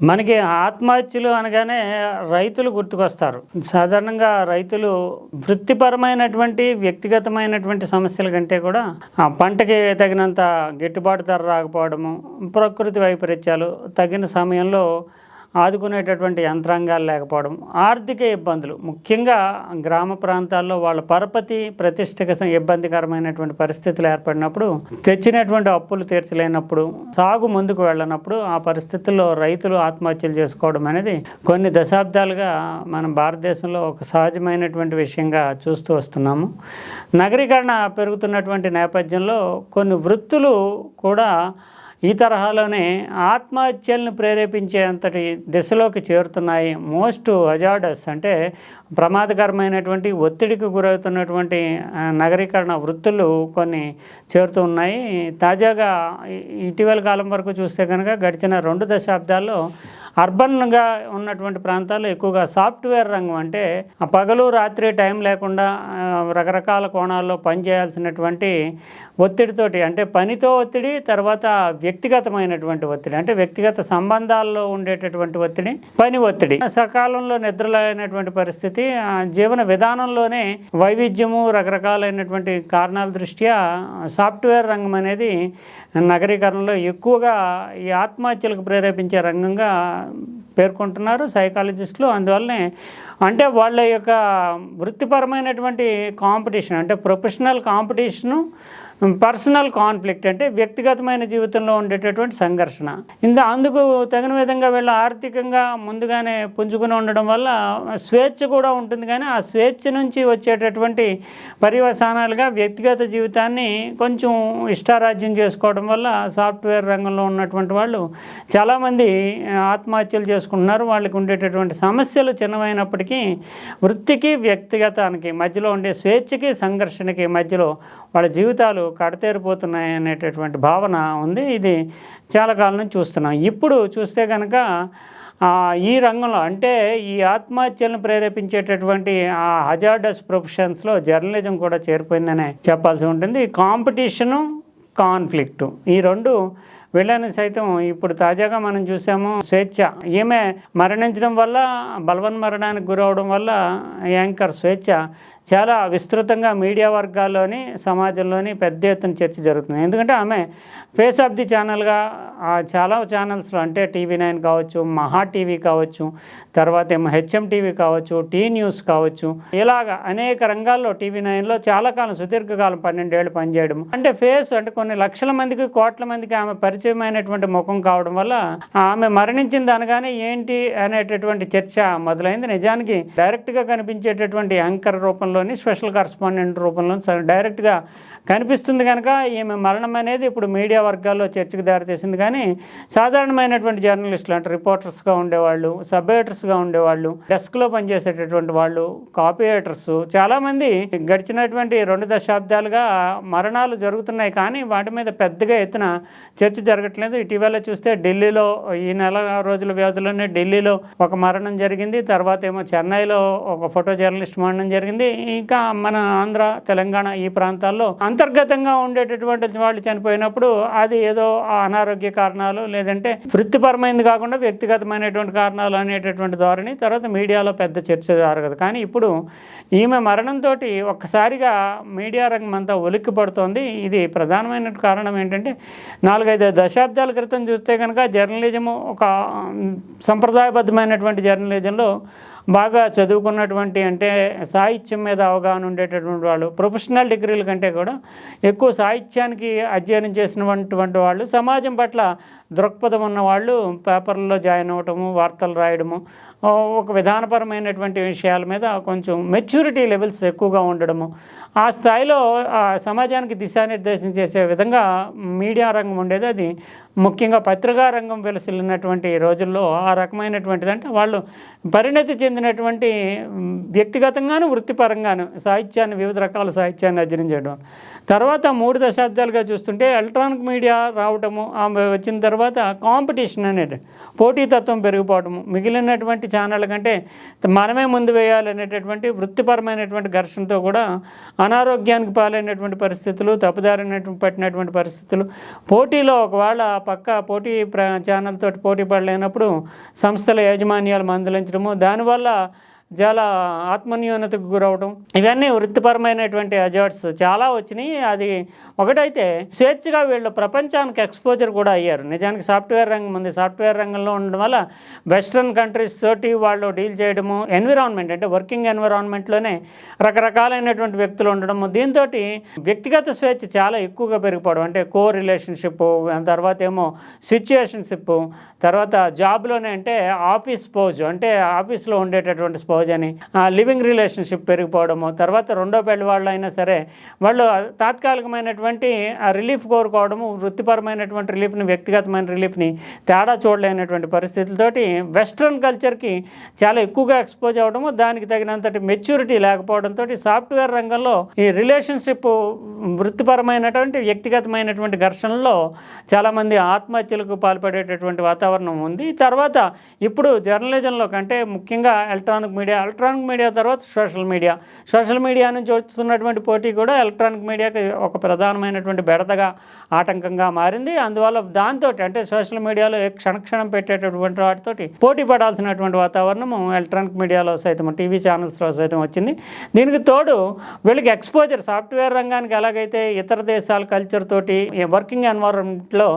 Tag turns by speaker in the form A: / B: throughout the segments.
A: మనకి ఆత్మహత్యలు అనగానే రైతులు గుర్తుకొస్తారు. సాధారణంగా రైతులు వృత్తిపరమైనటువంటి వ్యక్తిగతమైనటువంటి సమస్యల కంటే కూడా ఆ పంటకి తగినంత గిట్టుబాటు ధర రాకపోవడము ప్రకృతి వైపరీత్యాలు తగిన సమయంలో ఆదుకునేటటువంటి యంత్రాంగాలు లేకపోవడం ఆర్థిక ఇబ్బందులు ముఖ్యంగా గ్రామ ప్రాంతాల్లో వాళ్ళ పరపతి ప్రతిష్టకి ఇబ్బందికరమైనటువంటి పరిస్థితులు ఏర్పడినప్పుడు తెచ్చినటువంటి అప్పులు తీర్చలేనప్పుడు సాగు ముందుకు వెళ్ళనప్పుడు ఆ పరిస్థితుల్లో రైతులు ఆత్మహత్యలు చేసుకోవడం అనేది కొన్ని దశాబ్దాలుగా మనం భారతదేశంలో ఒక సహజమైనటువంటి విషయంగా చూస్తూ వస్తున్నాము. నగరీకరణ పెరుగుతున్నటువంటి నేపథ్యంలో కొన్ని వృత్తులు కూడా ఈ తరహాలోనే ఆత్మహత్యలను ప్రేరేపించే అంతటి దిశలోకి చేరుతున్నాయి. మోస్ట్ హజార్డస్ అంటే ప్రమాదకరమైనటువంటి ఒత్తిడికి గురవుతున్నటువంటి నగరీకరణ వృత్తులు కొన్ని చేరుతూ ఉన్నాయి. తాజాగా ఇటీవల కాలం వరకు చూస్తే కనుక గడిచిన రెండు దశాబ్దాల్లో అర్బన్గా ఉన్నటువంటి ప్రాంతాల్లో ఎక్కువగా సాఫ్ట్వేర్ రంగం అంటే ఆ పగలు రాత్రి టైం లేకుండా రకరకాల కోణాల్లో పనిచేయాల్సినటువంటి ఒత్తిడితోటి అంటే పనితో ఒత్తిడి తర్వాత వ్యక్తిగతమైనటువంటి ఒత్తిడి అంటే వ్యక్తిగత సంబంధాల్లో ఉండేటటువంటి ఒత్తిడి పని ఒత్తిడి. సకాలంలో నిద్రలేనటువంటి పరిస్థితి ఆ, జీవన విధానంలోనే వైవిధ్యము రకరకాలైనటువంటి కారణాల దృష్ట్యా సాఫ్ట్వేర్ రంగం అనేది నగరీకరణలో ఎక్కువగా ఈ ఆత్మహత్యలకు ప్రేరేపించే రంగంగా పేర్కొంటున్నారు సైకాలజిస్టులు. అందువల్లనే అంటే వాళ్ళ యొక్క వృత్తిపరమైనటువంటి కాంపిటీషన్ అంటే ప్రొఫెషనల్ కాంపిటీషను పర్సనల్ కాన్ఫ్లిక్ట్ అంటే వ్యక్తిగతమైన జీవితంలో ఉండేటటువంటి సంఘర్షణ. ఇంత అందుకు తగిన విధంగా వీళ్ళు ఆర్థికంగా ముందుగానే పుంజుకుని ఉండడం వల్ల స్వేచ్ఛ కూడా ఉంటుంది. కానీ ఆ స్వేచ్ఛ నుంచి వచ్చేటటువంటి పర్యవసానాలుగా వ్యక్తిగత జీవితాన్ని కొంచెం ఇష్టారాజ్యం చేసుకోవడం వల్ల సాఫ్ట్వేర్ రంగంలో ఉన్నటువంటి వాళ్ళు చాలామంది ఆత్మహత్యలు చేసుకుంటున్నారు. వాళ్ళకి ఉండేటటువంటి సమస్యలు చిన్నమైనప్పటికీ వృత్తికి వ్యక్తిగతానికి మధ్యలో ఉండే స్వేచ్ఛకి సంఘర్షణకి మధ్యలో వాళ్ళ జీవితాలు కడతేరిపోతున్నాయి అనేటటువంటి భావన ఉంది. ఇది చాలా కాలం నుంచి చూస్తున్నాం. ఇప్పుడు చూస్తే కనుక ఈ రంగంలో అంటే ఈ ఆత్మహత్యలను ప్రేరేపించేటటువంటి ఆ హజార్డస్ ప్రొఫెషన్స్లో జర్నలిజం కూడా చేరిపోయిందనే చెప్పాల్సి ఉంటుంది. కాంపిటీషను కాన్ఫ్లిక్ట్ ఈ రెండు వీళ్ళని సైతం. ఇప్పుడు తాజాగా మనం చూసాము స్వేచ్ఛ. ఈమె మరణించడం వల్ల బలవన్మరణానికి గురవడం వల్ల యాంకర్ స్వేచ్ఛ. చాలా విస్తృతంగా మీడియా వర్గాల్లోని సమాజంలోని పెద్ద ఎత్తున చర్చ జరుగుతుంది. ఎందుకంటే ఆమె ఫేస్ ఆఫ్ ది ఛానల్గా చాలా ఛానల్స్లో అంటే టీవీ నైన్ కావచ్చు మహా టీవీ కావచ్చు తర్వాత ఏమో హెచ్ఎం టీవీ కావచ్చు టీ న్యూస్ కావచ్చు. ఇలాగ అనేక రంగాల్లో టీవీ నైన్లో చాలా కాలం సుదీర్ఘకాలం పన్నెండేళ్ళు పనిచేయడం. అంటే ఫేస్ అంటే కొన్ని లక్షల మందికి కోట్ల మందికి ఆమె పరిచయమైనటువంటి ముఖం కావడం వల్ల ఆమె మరణించింది అనగానే ఏంటి అనేటటువంటి చర్చ మొదలైంది. నిజానికి డైరెక్ట్గా కనిపించేటటువంటి యాంకర్ రూపంలోని స్పెషల్ కరస్పాండెంట్ రూపంలో డైరెక్ట్గా కనిపిస్తుంది కనుక ఈమె మరణం అనేది ఇప్పుడు మీడియా వర్గాల్లో చర్చకు దారితీసింది. కానీ సాధారణమైనటువంటి జర్నలిస్టులు అంటే రిపోర్టర్స్గా ఉండేవాళ్ళు సబ్ ఎడిటర్స్గా ఉండేవాళ్ళు డెస్క్లో పనిచేసేటటువంటి వాళ్ళు కాపీ ఎడిటర్స్ చాలామంది గడిచినటువంటి రెండు దశాబ్దాలుగా మరణాలు జరుగుతున్నాయి. కానీ వాటి మీద పెద్దగా ఎత్తున చర్చ జరగట్లేదు. ఇటీవల చూస్తే ఢిల్లీలో ఈ నెల రోజుల వ్యవధిలోనే ఢిల్లీలో ఒక మరణం జరిగింది. తర్వాత ఏమో చెన్నైలో ఒక ఫోటో జర్నలిస్ట్ మరణం జరిగింది. ఇంకా మన ఆంధ్ర తెలంగాణ ఈ ప్రాంతాల్లో అంతర్గతంగా ఉండేటటువంటి వాళ్ళు చనిపోయినప్పుడు అది ఏదో అనారోగ్య కారణాలు లేదంటే వృత్తిపరమైనది కాకుండా వ్యక్తిగతమైనటువంటి కారణాలు అనేటటువంటి ధోరణి తర్వాత మీడియాలో పెద్ద చర్చ జరగదు. కానీ ఇప్పుడు ఈమె మరణంతో ఒక్కసారిగా మీడియా రంగం అంతా ఉలిక్కి పడుతోంది ఇది ప్రధానమైన కారణం ఏంటంటే నాలుగైదు దశాబ్దాల క్రితం చూస్తే కనుక జర్నలిజము ఒక సంప్రదాయబద్ధమైనటువంటి జర్నలిజంలో బాగా చదువుకున్నటువంటి అంటే సాహిత్యం మీద అవగాహన ఉండేటటువంటి వాళ్ళు ప్రొఫెషనల్ డిగ్రీల కంటే కూడా ఎక్కువ సాహిత్యానికి అధ్యయనం చేసినటువంటి వాళ్ళు సమాజం పట్ల దృక్పథం ఉన్న వాళ్ళు పేపర్లలో జాయిన్ అవ్వటము వార్తలు రాయడము ఒక విధానపరమైనటువంటి విషయాల మీద కొంచెం మెచ్యూరిటీ లెవెల్స్ ఎక్కువగా ఉండడము. ఆ స్థాయిలో ఆ సమాజానికి దిశానిర్దేశం చేసే విధంగా మీడియా రంగం ఉండేది. అది ముఖ్యంగా పత్రికా రంగం వెలసిల్లినటువంటి రోజుల్లో ఆ రకమైనటువంటిది అంటే వాళ్ళు పరిణతి చెందిన చెందినటువంటి వ్యక్తిగతంగాను వృత్తిపరంగాను సాహిత్యాన్ని వివిధ రకాల సాహిత్యాన్ని అధ్యయనం చేయడం. తర్వాత మూడు దశాబ్దాలుగా చూస్తుంటే ఎలక్ట్రానిక్ మీడియా రావటము ఆమె వచ్చిన తర్వాత కాంపిటీషన్ అనేది పోటీతత్వం పెరిగిపోవటము మిగిలినటువంటి ఛానళ్ళ కంటే మనమే ముందు వేయాలనేటటువంటి వృత్తిపరమైనటువంటి ఘర్షణతో కూడా అనారోగ్యానికి పాలైనటువంటి పరిస్థితులు తప్పుదారినటువంటి పట్టినటువంటి పరిస్థితులు పోటీలో ఒకవేళ పక్క పోటీ ప్ర ఛానల్ తోటి పోటీ పడలేనప్పుడు సంస్థల యాజమాన్యాలు మందలించడము దానివల్ల వల్ల చాలా ఆత్మన్యూనతకు గురవడం ఇవన్నీ వృత్తిపరమైనటువంటి అజార్ట్స్ చాలా వచ్చినాయి. అది ఒకటైతే స్వేచ్ఛగా వీళ్ళు ప్రపంచానికి ఎక్స్పోజర్ కూడా అయ్యారు. నిజానికి సాఫ్ట్వేర్ రంగం ఉంది. సాఫ్ట్వేర్ రంగంలో ఉండడం వల్ల వెస్ట్రన్ కంట్రీస్ తోటి వాళ్ళు డీల్ చేయడము ఎన్విరాన్మెంట్ అంటే వర్కింగ్ ఎన్విరాన్మెంట్లోనే రకరకాలైనటువంటి వ్యక్తులు ఉండడము దీంతో వ్యక్తిగత స్వేచ్ఛ చాలా ఎక్కువగా పెరిగిపోవడం. అంటే కో రిలేషన్షిప్ తర్వాత ఏమో సిచ్యుయేషన్షిప్ తర్వాత జాబ్లోనే అంటే ఆఫీస్ పోజ్ అంటే ఆఫీస్లో ఉండేటటువంటి స్పోజ్ అని లివింగ్ రిలేషన్షిప్ పెరిగిపోవడము తర్వాత రెండో పెళ్ళి వాళ్ళు అయినా సరే వాళ్ళు తాత్కాలికమైనటువంటి ఆ రిలీఫ్ కోరుకోవడము వృత్తిపరమైనటువంటి రిలీఫ్ని వ్యక్తిగతమైన రిలీఫ్ని తేడా చూడలేనటువంటి పరిస్థితులతోటి వెస్ట్రన్ కల్చర్కి చాలా ఎక్కువగా ఎక్స్పోజ్ అవ్వడము దానికి తగినంతటి మెచ్యూరిటీ లేకపోవడంతో సాఫ్ట్వేర్ రంగంలో ఈ రిలేషన్షిప్ వృత్తిపరమైనటువంటి వ్యక్తిగతమైనటువంటి ఘర్షణలో చాలామంది ఆత్మహత్యలకు పాల్పడేటటువంటి వాతావరణం ఉంది. తర్వాత ఇప్పుడు జర్నలిజంలో కంటే ముఖ్యంగా ఎలక్ట్రానిక్ మీడియా ఎలక్ట్రానిక్ మీడియా తర్వాత సోషల్ మీడియా. సోషల్ మీడియా నుంచి వస్తున్నటువంటి పోటీ కూడా ఎలక్ట్రానిక్ మీడియాకి ఒక ప్రధానమైనటువంటి బెడతగా ఆటంకంగా మారింది. అందువల్ల దాంతో అంటే సోషల్ మీడియాలో క్షణక్షణం పెట్టేటటువంటి వాటితోటి పోటీ పడాల్సినటువంటి వాతావరణం ఎలక్ట్రానిక్ మీడియాలో సైతం టీవీ ఛానల్స్లో సైతం వచ్చింది. దీనికి తోడు వీళ్ళకి ఎక్స్పోజర్ సాఫ్ట్వేర్ రంగానికి ఎలాగైతే ఇతర దేశాల కల్చర్ తోటి వర్కింగ్ ఎన్వైరన్మెంట్లో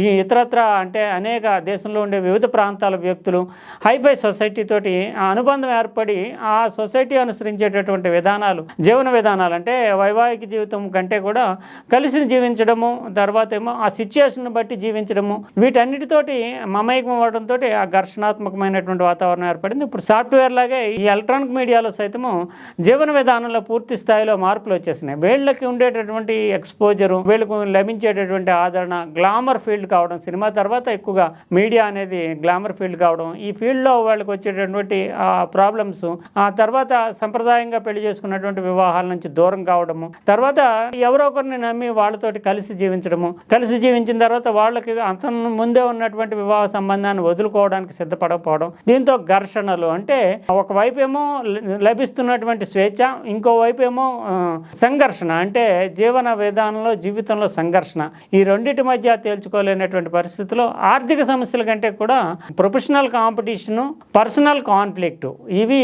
A: ఈ ఇతరత్ర అంటే అనేక దేశంలో ఉండే వివిధ ప్రాంతాల వ్యక్తులు హైఫై సొసైటీ తోటి అనుబంధం ఏర్పడి ఆ సొసైటీ అనుసరించేటటువంటి విధానాలు జీవన విధానాలు అంటే వైవాహిక జీవితం కంటే కూడా కలిసి జీవించడము తర్వాత ఏమో ఆ సిచ్యుయేషన్ బట్టి జీవించడము వీటన్నిటితోటి మమైకం అవ్వడంతో ఆ ఘర్షణాత్మకమైనటువంటి వాతావరణం ఏర్పడింది. ఇప్పుడు సాఫ్ట్వేర్ లాగే ఈ ఎలక్ట్రానిక్ మీడియాలో సైతము జీవన విధానంలో పూర్తి స్థాయిలో మార్పులు వచ్చేసినాయి. వీళ్ళకి ఉండేటటువంటి ఎక్స్పోజరు వీళ్ళకు లభించేటటువంటి ఆదరణ గ్లామర్ ఫీల్డ్ కావడం సినిమా తర్వాత ఎక్కువగా మీడియా అనేది గ్లామర్ ఫీల్డ్ కావడం ఈ ఫీల్డ్లో వాళ్ళకి వచ్చేటటువంటి ప్రాబ్లమ్స్ ఆ తర్వాత సంప్రదాయంగా పెళ్ళి చేసుకున్నటువంటి వివాహాల నుంచి దూరం కావడము తర్వాత ఎవరో ఒకరిని నమ్మి వాళ్ళతోటి కలిసి జీవించడము కలిసి జీవించిన తర్వాత వాళ్ళకి అతను ముందే ఉన్నటువంటి వివాహ సంబంధాన్ని వదులుకోవడానికి సిద్ధపడకపోవడం దీంతో ఘర్షణలు అంటే ఒకవైపు ఏమో లభిస్తున్నటువంటి స్వేచ్ఛ ఇంకోవైపు ఏమో సంఘర్షణ అంటే జీవన విధానంలో జీవితంలో సంఘర్షణ. ఈ రెండింటి మధ్య తేల్చుకోలేనటువంటి పరిస్థితిలో ఆర్థిక సమస్యల కంటే కూడా ప్రొఫెషనల్ కాంపిటీషను పర్సనల్ కాన్ఫ్లిక్ట్ ఇవి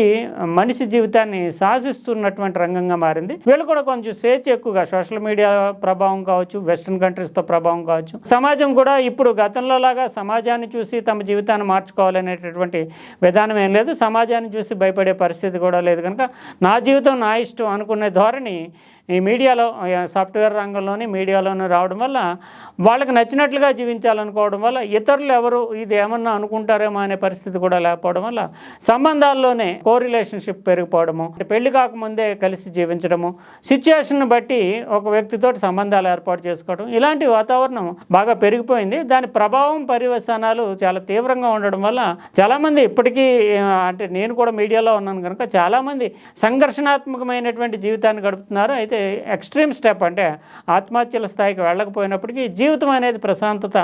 A: మనిషి జీవితాన్ని శాసిస్తున్నటువంటి రంగంగా మారింది. వీళ్ళు కూడా కొంచెం స్వేచ్ఛ ఎక్కువగా సోషల్ మీడియా ప్రభావం కావచ్చు వెస్ట్రన్ కంట్రీస్తో ప్రభావం కావచ్చు. సమాజం కూడా ఇప్పుడు గతంలో లాగా సమాజాన్ని చూసి తమ జీవితాన్ని మార్చుకోవాలనేటటువంటి విధానం ఏం లేదు. సమాజాన్ని చూసి భయపడే పరిస్థితి కూడా లేదు కనుక నా జీవితం నా ఇష్టం అనుకునే ధోరణి ఈ మీడియాలో సాఫ్ట్వేర్ రంగంలోని మీడియాలోని రావడం వల్ల వాళ్ళకి నచ్చినట్లుగా జీవించాలనుకోవడం వల్ల ఇతరులు ఎవరు ఇది ఏమన్నా అనుకుంటారేమో అనే పరిస్థితి కూడా లేకపోవడం వల్ల సంబంధాల్లోనే కో రిలేషన్షిప్ పెరిగిపోవడము పెళ్ళి కాకముందే కలిసి జీవించడము సిచ్యుయేషన్ బట్టి ఒక వ్యక్తితో సంబంధాలు ఏర్పాటు చేసుకోవడం ఇలాంటి వాతావరణం బాగా పెరిగిపోయింది. దాని ప్రభావం పరివసనాలు చాలా తీవ్రంగా ఉండడం వల్ల చాలామంది ఇప్పటికీ అంటే నేను కూడా మీడియాలో ఉన్నాను కనుక చాలామంది సంఘర్షణాత్మకమైనటువంటి జీవితాన్ని గడుపుతున్నారు. అయితే ఎక్స్ట్రీమ్ స్టెప్ అంటే ఆత్మహత్యల స్థాయికి వెళ్ళకపోయినప్పటికీ జీవితం అనేది ప్రశాంతత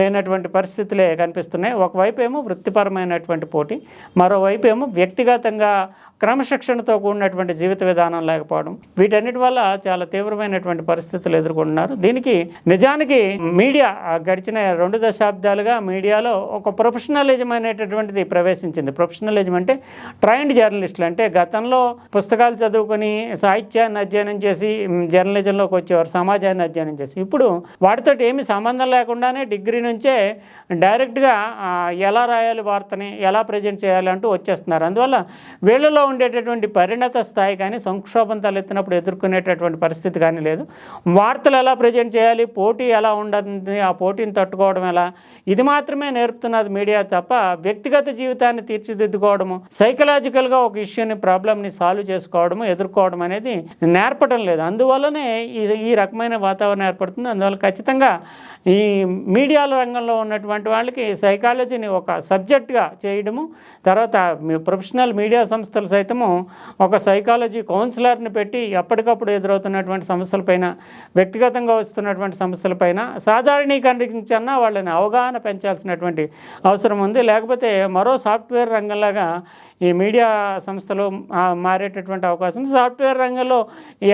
A: లేనటువంటి పరిస్థితులే కనిపిస్తున్నాయి. ఒకవైపు ఏమో వృత్తిపరమైనటువంటి పోటీ మరోవైపు ఏమో వ్యక్తిగతంగా క్రమశిక్షణతో కూడినటువంటి జీవిత విధానం లేకపోవడం. వీటన్నిటి వల్ల చాలా తీవ్రమైనటువంటి పరిస్థితులు ఎదుర్కొంటున్నారు. దీనికి నిజానికి మీడియా గడిచిన రెండు దశాబ్దాలుగా మీడియాలో ఒక ప్రొఫెషనలిజం అనేటటువంటిది ప్రవేశించింది. ప్రొఫెషనలిజం అంటే ట్రైన్డ్ జర్నలిస్టులు. అంటే గతంలో పుస్తకాలు చదువుకొని సాహిత్యాన్ని అధ్యయనం చేసి చేసి జర్నలిజంలోకి వచ్చేవారు సమాజాన్ని అధ్యయనం చేసి. ఇప్పుడు వాటితో ఏమి సంబంధం లేకుండానే డిగ్రీ నుంచే డైరెక్ట్గా ఎలా రాయాలి వార్తని ఎలా ప్రజెంట్ చేయాలి అంటూ వచ్చేస్తున్నారు. అందువల్ల వీళ్ళలో ఉండేటటువంటి పరిణత స్థాయి కానీ సంక్షోభం తలెత్తినప్పుడు ఎదుర్కొనేటటువంటి పరిస్థితి కానీ లేదు. వార్తలు ఎలా ప్రజెంట్ చేయాలి పోటీ ఎలా ఉండదు ఆ పోటీని తట్టుకోవడం ఎలా? ఇది మాత్రమే నేర్పుతున్నది మీడియా తప్ప వ్యక్తిగత జీవితాన్ని తీర్చిదిద్దుకోవడము సైకలాజికల్గా ఒక ఇష్యూని ప్రాబ్లమ్ని సాల్వ్ చేసుకోవడము ఎదుర్కోవడం అనేది నేర్పటం లేదు. అందువల్లనే ఈ ఈ రకమైన వాతావరణం ఏర్పడుతుంది. అందువల్ల ఖచ్చితంగా ఈ మీడియాల రంగంలో ఉన్నటువంటి వాళ్ళకి సైకాలజీని ఒక సబ్జెక్ట్గా చేయడము తర్వాత ప్రొఫెషనల్ మీడియా సంస్థలు సైతము ఒక సైకాలజీ కౌన్సిలర్ని పెట్టి ఎప్పటికప్పుడు ఎదురవుతున్నటువంటి సమస్యలపైన వ్యక్తిగతంగా వస్తున్నటువంటి సమస్యలపైన సాధారణీకరించన్నా వాళ్ళని అవగాహన పెంచాల్సినటువంటి అవసరం ఉంది. లేకపోతే మరో సాఫ్ట్వేర్ రంగంలాగా ఈ మీడియా సంస్థలు మారేటటువంటి అవకాశం సాఫ్ట్వేర్ రంగంలో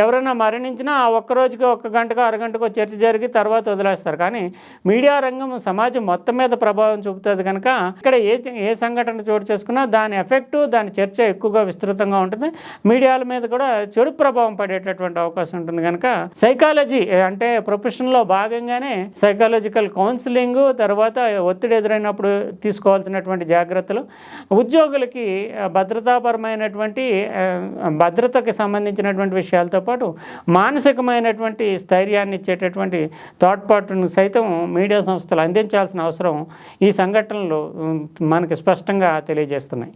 A: ఎవరైనా మరణించినా ఆ ఒక్క రోజుకి ఒక్క గంటకో అరగంటకో చర్చ జరిగి తర్వాత వదిలేస్తారు. కానీ మీడియా రంగం సమాజం మొత్తం మీద ప్రభావం చూపుతుంది కనుక ఇక్కడ ఏ ఏ సంఘటన చోటు చేసుకున్నా దాని ఎఫెక్టు దాని చర్చ ఎక్కువగా విస్తృతంగా ఉంటుంది. మీడియాల మీద కూడా చెడు ప్రభావం పడేటటువంటి అవకాశం ఉంటుంది కనుక సైకాలజీ అంటే ప్రొఫెషన్లో భాగంగానే సైకాలజికల్ కౌన్సిలింగ్ తర్వాత ఒత్తిడి ఎదురైనప్పుడు తీసుకోవాల్సినటువంటి జాగ్రత్తలు ఉద్యోగులకి భద్రతాపరమైనటువంటి భద్రతకి సంబంధించినటువంటి విషయాలతో పాటు మానసికమైనటువంటి స్థైర్యాన్ని ఇచ్చేటటువంటి తోడ్పాటును సైతం మీడియా సంస్థలు అందించాల్సిన అవసరం ఈ సంఘటనలు మనకు మనకి స్పష్టంగా తెలియజేస్తున్నాయి.